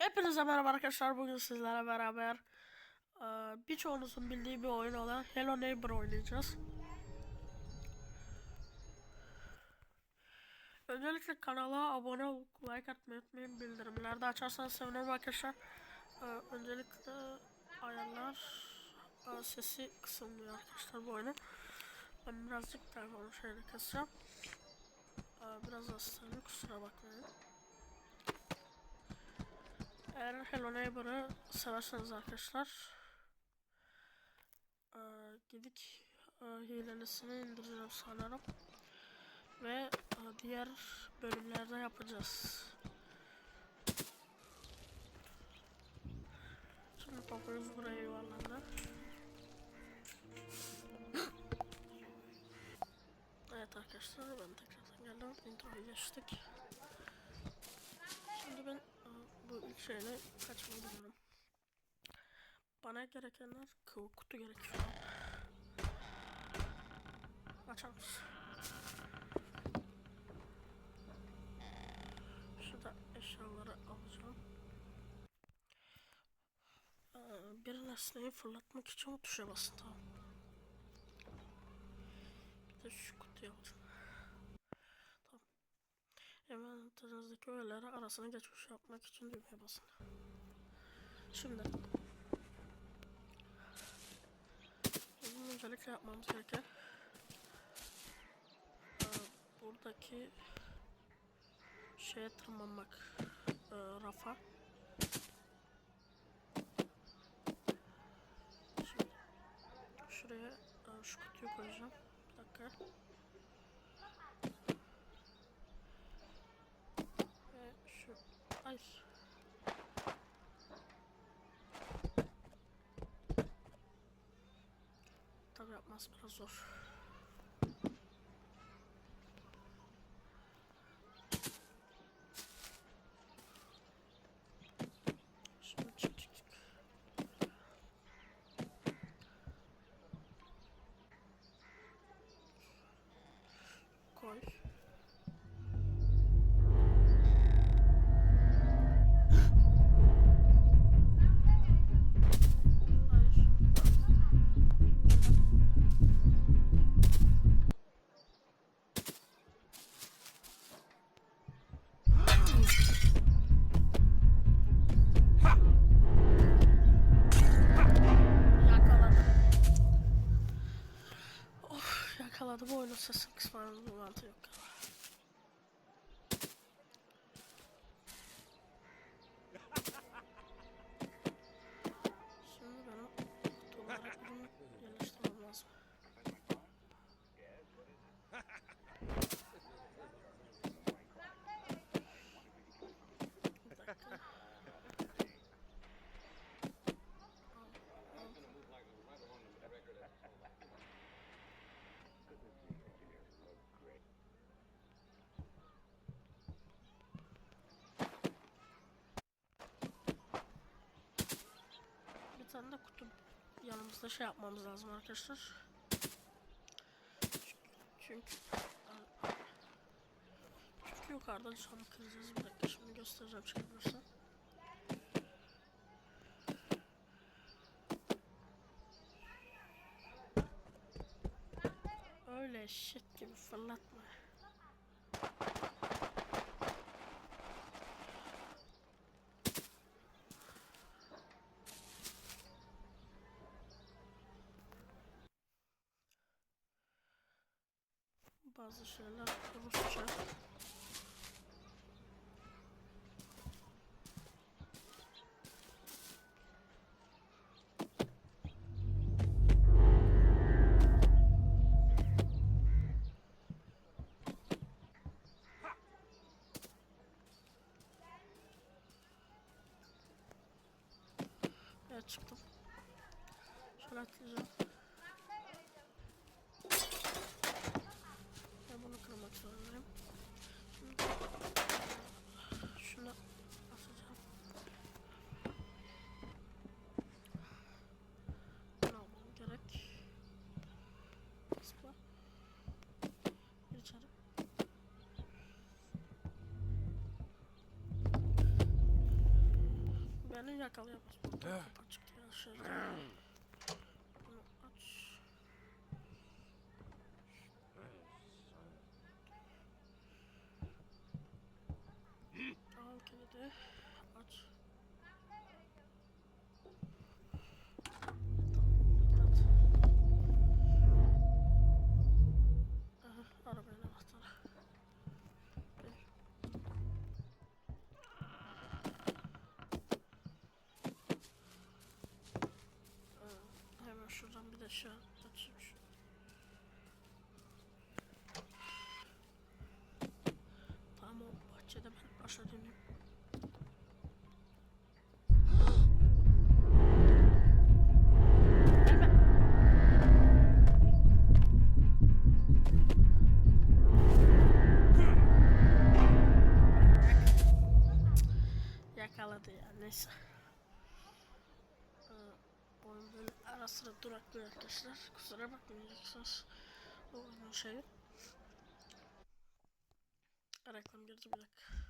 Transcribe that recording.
Hepinize merhaba arkadaşlar. Bugün sizlerle beraber eee, birçoğunuzun bildiği bir oyun olan Hello Neighbor oynayacağız. Öncelikle kanala abone olup like atmayı unutmayın. Bildirimleri de açarsanız sevinirim arkadaşlar. Eee, öncelikle ayarlar eee, sesi kısılmıyor arkadaşlar bu oyunun. Ben birazcık telefonu şeyle kısacağım. Biraz hastayım kusura bakmayın. Eğer Hello Neighbor'ı severseniz arkadaşlar eee gidip eee, hilelisini indireceğim sanırım ve eee, diğer bölümlerde yapacağız. Şimdi topumuz buraya yuvarlandı. evet arkadaşlar ben tekrardan geldim. Introyu geçtik. Bu şeyle kaçmayı biliyorum. Bana gerekenler kutu gerekiyor. Mısın? Şurada eşyaları alacağım. Ee, bir nesneyi fırlatmak için o tuşa basın tamam. Bir de şu kutuyu alacağım. Tamam. Envanterinizdeki öğeleri arasına geçmiş yapmak için düğmeye basın. Şimdi bizim öncelikle yapmamız gereken eee, buradaki şeye tırmanmak eee, rafa. Şimdi şuraya eee, şu kutuyu koyacağım. Bir dakika. Ve şu ay Tabi yapmaz biraz zor. Şimdi çık çık çık. Koy. Bu oyunun sesini kısmanın bir mantığı yok. Şimdi De kutu yanımızda şey yapmamız lazım arkadaşlar. Çünkü çünkü yukarıdan cam kıracağız. Bir dakika şimdi göstereceğim çıkabilirsem. Öyle shit gibi fırlatma. Bazı şeyler Rusça. Evet çıktım. Şöyle atlayacağım. Manyak alıyor. Buradan kapatacak diye aşağıya. Şey açayım şu. Tamam o bahçede ben döneyim. Gelme. Yakaladı ya neyse. Ee, bu oyun böyle ara sıra duraklıyor arkadaşlar. Kusura bakmayacaksınız. O oyunun şeyi. Reklam girdi bir dakika.